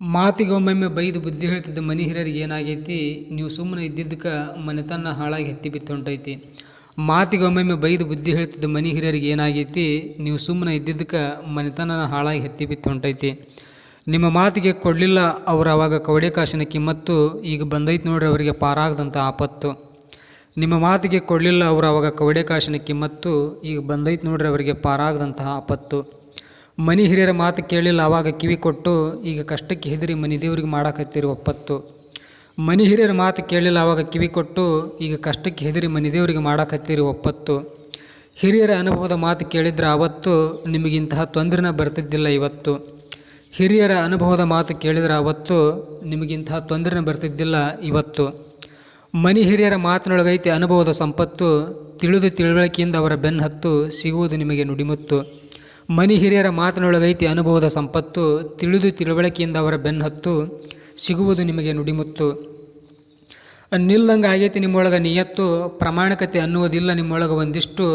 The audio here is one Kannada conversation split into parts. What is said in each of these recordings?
ಮಾತಿಗೊಮ್ಮೊಮ್ಮೆ ಬೈದು ಬುದ್ಧಿ ಹೇಳ್ತಿದ್ದ ಮನಿ ಹಿರಿಯರಿಗೆ ಏನಾಗೈತಿ, ನೀವು ಸುಮ್ಮನೆ ಇದ್ದಿದ್ದಕ್ಕೆ ಮನೆತನ ಹಾಳಾಗಿ ಹೆತ್ತಿ ಬಿತ್ತು ಹೊಂಟೈತಿ ಮಾತಿಗೊಮ್ಮೊಮ್ಮೆ ಬೈದು ಬುದ್ಧಿ ಹೇಳ್ತಿದ್ದ ಮನಿ ಹಿರಿಯರಿಗೆ ಏನಾಗೈತಿ, ನೀವು ಸುಮ್ಮನೆ ಇದ್ದಿದ್ದಕ್ಕೆ ಮನೆತನ ಹಾಳಾಗಿ ಹೆತ್ತಿ ಬಿತ್ತು ಹೊಂಟೈತಿ ನಿಮ್ಮ ಮಾತಿಗೆ ಕೊಡಲಿಲ್ಲ, ಅವರು ಅವಾಗ ಕವಡೆ ಕಾಶಿನ ಕಿಮ್ಮತ್ತು ಈಗ ಬಂದೈತೆ ನೋಡ್ರಿ ಅವರಿಗೆ ಪಾರಾಗದಂಥ ಆಪತ್ತು. ನಿಮ್ಮ ಮಾತಿಗೆ ಕೊಡಲಿಲ್ಲ, ಅವರು ಅವಾಗ ಕವಡೆ ಕಾಶಿನ ಕಿಮ್ಮತ್ತು ಈಗ ಬಂದೈತೆ ನೋಡ್ರಿ ಅವರಿಗೆ ಪಾರಾಗದಂತಹ ಆಪತ್ತು. ಮನಿ ಹಿರಿಯರ ಮಾತು ಕೇಳಿಲ್ಲ ಆವಾಗ ಕಿವಿ ಕೊಟ್ಟು, ಈಗ ಕಷ್ಟಕ್ಕೆ ಹೆದರಿ ಮನಿ ದೇವ್ರಿಗೆ ಮಾಡಾಕತ್ತೀರಿ ಒಪ್ಪತ್ತು ಮನಿ ಹಿರಿಯರ ಮಾತು ಕೇಳಿಲ್ಲ ಆವಾಗ ಕಿವಿ ಕೊಟ್ಟು, ಈಗ ಕಷ್ಟಕ್ಕೆ ಹೆದರಿ ಮನಿ ದೇವರಿಗೆ ಮಾಡಾಕತ್ತೀರಿ ಒಪ್ಪತ್ತು ಹಿರಿಯರ ಅನುಭವದ ಮಾತು ಕೇಳಿದ್ರೆ ಆವತ್ತು ನಿಮಗಿಂತಹ ತೊಂದರೆನ ಬರ್ತಿದ್ದಿಲ್ಲ ಇವತ್ತು. ಹಿರಿಯರ ಅನುಭವದ ಮಾತು ಕೇಳಿದ್ರೆ ಆವತ್ತು ನಿಮಗಿಂತಹ ತೊಂದರೆನ ಬರ್ತಿದ್ದಿಲ್ಲ ಇವತ್ತು. ಮನಿ ಹಿರಿಯರ ಮಾತಿನೊಳಗೈತಿ ಅನುಭವದ ಸಂಪತ್ತು, ತಿಳಿದು ತಿಳುವಳಿಕೆಯಿಂದ ಅವರ ಬೆನ್ನ ಹತ್ತು, ಸಿಗುವುದು ನಿಮಗೆ ನುಡಿಮುತ್ತು. ಮನಿ ಹಿರಿಯರ ಮಾತಿನೊಳಗೈತಿ ಅನುಭವದ ಸಂಪತ್ತು, ತಿಳಿದು ತಿಳುವಳಿಕೆಯಿಂದ ಅವರ ಬೆನ್ನಹತ್ತು ಸಿಗುವುದು ನಿಮಗೆ ನುಡಿಮುತ್ತು. ನಿಲ್ಲಂಗೆ ಆಗೈತಿ ನಿಮ್ಮೊಳಗೆ ನಿಯತ್ತು, ಪ್ರಾಮಾಣಿಕತೆ ಅನ್ನುವುದಿಲ್ಲ ನಿಮ್ಮೊಳಗೆ ಒಂದಿಷ್ಟು.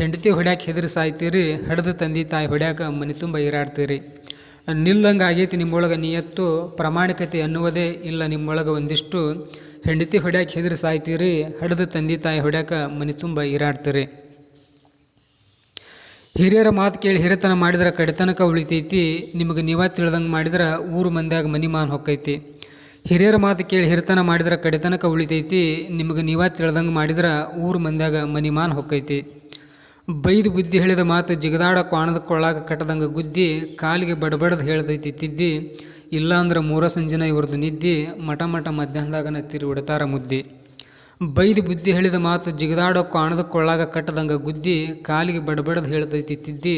ಹೆಂಡತಿ ಹೊಡ್ಯಾಕೆ ಹೆದರಿ ಸಾಯ್ತೀರಿ, ಹಡ್ದು ತಂದೆ ತಾಯಿ ಹೊಡ್ಯಾಕ ಮನೆ ತುಂಬ ಈರಾಡ್ತೀರಿ. ನಿಲ್ಲಂಗೆ ಆಗೈತಿ ನಿಮ್ಮೊಳಗೆ ನಿಯತ್ತು, ಪ್ರಾಮಾಣಿಕತೆ ಅನ್ನುವುದೇ ಇಲ್ಲ ನಿಮ್ಮೊಳಗೆ ಒಂದಿಷ್ಟು. ಹೆಂಡತಿ ಹೊಡ್ಯಾಕೆ ಹೆದರಿ ಸಾಯ್ತೀರಿ, ಹಡ್ದು ತಂದೆ ತಾಯಿ ಹೊಡ್ಯಾಕ ಮನೆ ತುಂಬ ಈರಾಡ್ತೀರಿ. ಹಿರಿಯರ ಮಾತು ಕೇಳಿ ಹಿರಿತನ ಮಾಡಿದ್ರೆ ಕಡೆತನಕ ಉಳಿತೈತಿ, ನಿಮಗೆ ನೀವ ತಿಳಿದಂಗೆ ಮಾಡಿದ್ರೆ ಊರು ಮಂದ್ಯಾಗ ಮನಿ ಮಾನ್ ಹೊಕ್ಕೈತಿ. ಹಿರಿಯರ ಮಾತು ಕೇಳಿ ಹಿರಿತನ ಮಾಡಿದ್ರೆ ಕಡೆತನಕ ಉಳಿತೈತಿ, ನಿಮಗೆ ನೀವ ತಿಳಿದಂಗೆ ಮಾಡಿದ್ರೆ ಊರು ಮಂದ್ಯಾಗ ಮನಿ ಮಾನ್ ಹೊಕ್ಕೈತಿ. ಬೈದು ಬುದ್ಧಿ ಹೇಳಿದ ಮಾತು ಜಿಗದಾಡ ಕ್ವಾಣದ ಕೊಳ್ಳಾಗ ಕಟ್ಟದಂಗೆ ಗುದ್ದಿ ಕಾಲಿಗೆ ಬಡಬಡದ ಹೇಳ್ದೈತಿ ತಿದ್ದಿ, ಇಲ್ಲಾಂದ್ರೆ ಮೂರ ಸಂಜಿನ ಇವ್ರದ್ದು ನಿದ್ದಿ, ಮಠ ಮಠ ಮಧ್ಯಾಹ್ನದಾಗನ ತಿರುವಿಡ್ತಾರ ಮುದ್ದಿ. ಬೈದು ಬುದ್ಧಿ ಹೇಳಿದ ಮಾತು ಜಿಗದಾಡೋ ಕಾಣದ ಕೊಳ್ಳಾಗ ಕಟ್ಟದಂಗೆ ಗುದ್ದಿ ಕಾಲಿಗೆ ಬಡಬಡದು ಹೇಳ್ತೈತಿ ತಿದ್ದಿ,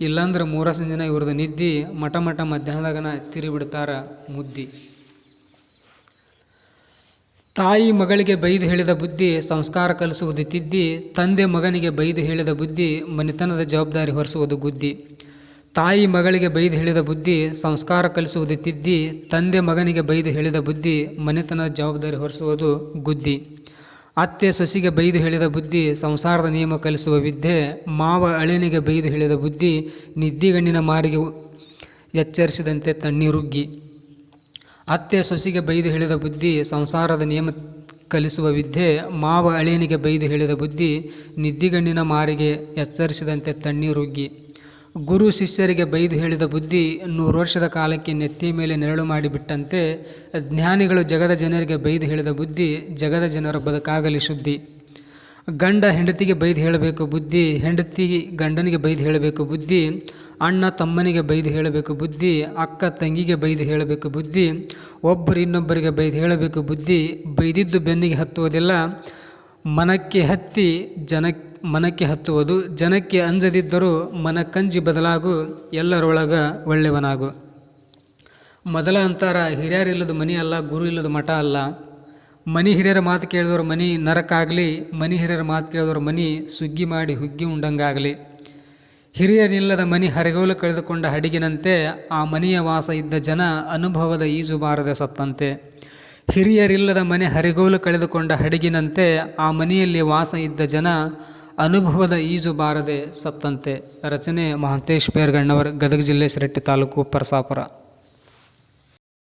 ಇಲ್ಲಾಂದ್ರೆ ಮೂರ ಸಂಜನ ಇವ್ರದ್ದು ನಿದ್ದಿ ಮಠ ಮಠ ಮಧ್ಯಾಹ್ನದಾಗನ ತಿರಿ ಬಿಡ್ತಾರ ಮುದ್ದಿ. ತಾಯಿ ಮಗಳಿಗೆ ಬೈದು ಹೇಳಿದ ಬುದ್ಧಿ ಸಂಸ್ಕಾರ ಕಲಿಸುವುದು ತಿದ್ದಿ, ತಂದೆ ಮಗನಿಗೆ ಬೈದು ಹೇಳಿದ ಬುದ್ಧಿ ಮನೆತನದ ಜವಾಬ್ದಾರಿ ಹೊರಿಸುವುದು ಗುದ್ದಿ. ತಾಯಿ ಮಗಳಿಗೆ ಬೈದು ಹೇಳಿದ ಬುದ್ಧಿ ಸಂಸ್ಕಾರ ಕಲಿಸುವುದು ತಿದ್ದಿ, ತಂದೆ ಮಗನಿಗೆ ಬೈದು ಹೇಳಿದ ಬುದ್ಧಿ ಮನೆತನದ ಜವಾಬ್ದಾರಿ ಹೊರಿಸುವುದು ಗುದ್ದಿ. ಅತ್ತೆ ಸೊಸಿಗೆ ಬೈದು ಹೇಳಿದ ಬುದ್ಧಿ ಸಂಸಾರದ ನಿಯಮ ಕಲಿಸುವ ವಿದ್ಯೆ, ಮಾವ ಅಳಿನಿಗೆ ಬೈದು ಹೇಳಿದ ಬುದ್ಧಿ ನಿದ್ದಿಗಣ್ಣಿನ ಮಾರಿಗೆ ಎಚ್ಚರಿಸಿದಂತೆ ತಣ್ಣೀರುಗ್ಗಿ. ಅತ್ತೆ ಸೊಸಿಗೆ ಬೈದು ಹೇಳಿದ ಬುದ್ಧಿ ಸಂಸಾರದ ನಿಯಮ ಕಲಿಸುವ ವಿದ್ಯೆ, ಮಾವ ಅಳಿನಿಗೆ ಬೈದು ಹೇಳಿದ ಬುದ್ಧಿ ನಿದ್ದಿಗಣ್ಣಿನ ಮಾರಿಗೆ ಎಚ್ಚರಿಸಿದಂತೆ ತಣ್ಣೀರುಗ್ಗಿ. ಗುರು ಶಿಷ್ಯರಿಗೆ ಬೈದು ಹೇಳಿದ ಬುದ್ಧಿ ನೂರು ವರ್ಷದ ಕಾಲಕ್ಕೆ ನೆತ್ತಿ ಮೇಲೆ ನೆರಳು ಮಾಡಿಬಿಟ್ಟಂತೆ ಜ್ಞಾನಿಗಳು ಜಗದ ಜನರಿಗೆ ಬೈದು ಹೇಳಿದ ಬುದ್ಧಿ ಜಗದ ಜನರ ಬದುಕಾಗಲಿ ಶುದ್ಧಿ. ಗಂಡ ಹೆಂಡತಿಗೆ ಬೈದು ಹೇಳಬೇಕು ಬುದ್ಧಿ, ಹೆಂಡತಿ ಗಂಡನಿಗೆ ಬೈದು ಹೇಳಬೇಕು ಬುದ್ಧಿ, ಅಣ್ಣ ತಮ್ಮನಿಗೆ ಬೈದು ಹೇಳಬೇಕು ಬುದ್ಧಿ, ಅಕ್ಕ ತಂಗಿಗೆ ಬೈದು ಹೇಳಬೇಕು ಬುದ್ಧಿ, ಒಬ್ಬರು ಇನ್ನೊಬ್ಬರಿಗೆ ಬೈದು ಹೇಳಬೇಕು ಬುದ್ಧಿ, ಬೈದಿದ್ದು ಬೆನ್ನಿಗೆ ಹತ್ತುವುದಿಲ್ಲ, ಮನಕ್ಕೆ ಹತ್ತಿ ಜನ ಮನಕ್ಕೆ ಹತ್ತುವುದು, ಜನಕ್ಕೆ ಅಂಜದಿದ್ದರೂ ಮನಕ್ಕಂಜಿ ಬದಲಾಗು, ಎಲ್ಲರೊಳಗ ಒಳ್ಳೆಯವನಾಗು. ಮೊದಲ ಅಂತಾರ, ಹಿರಿಯರಿಲ್ಲದ ಮನಿ ಅಲ್ಲ, ಗುರು ಇಲ್ಲದ ಮಠ ಅಲ್ಲ. ಮನಿ ಹಿರಿಯರ ಮಾತು ಕೇಳಿದವ್ರ ಮನಿ ನರಕಾಗಲಿ ಮನಿ ಹಿರಿಯರ ಮಾತು ಕೇಳಿದವ್ರ ಮನಿ ಸುಗ್ಗಿ ಮಾಡಿ ಹುಗ್ಗಿ ಉಂಡಂಗಾಗಲಿ. ಹಿರಿಯರಿಲ್ಲದ ಮನಿ ಹರಿಗೋಲು ಕಳೆದುಕೊಂಡ ಹಡಗಿನಂತೆ, ಆ ಮನೆಯ ವಾಸ ಇದ್ದ ಜನ ಅನುಭವದ ಈಜು ಬಾರದೆ ಸತ್ತಂತೆ. ಹಿರಿಯರಿಲ್ಲದ ಮನೆ ಹರಿಗೋಲು ಕಳೆದುಕೊಂಡ ಹಡಗಿನಂತೆ, ಆ ಮನೆಯಲ್ಲಿ ವಾಸ ಇದ್ದ ಜನ ಅನುಭವದ ಈಜು ಬಾರದೆ ಸತ್ತಂತೆ. ರಚನೆ ಮಹಂತೇಶ್ ಪೇರ್ಗಣ್ಣವರ್ ಗದಗ ಜಿಲ್ಲೆ ಸಿರಟ್ಟಿ ತಾಲೂಕು ಪರಸಾಪುರ.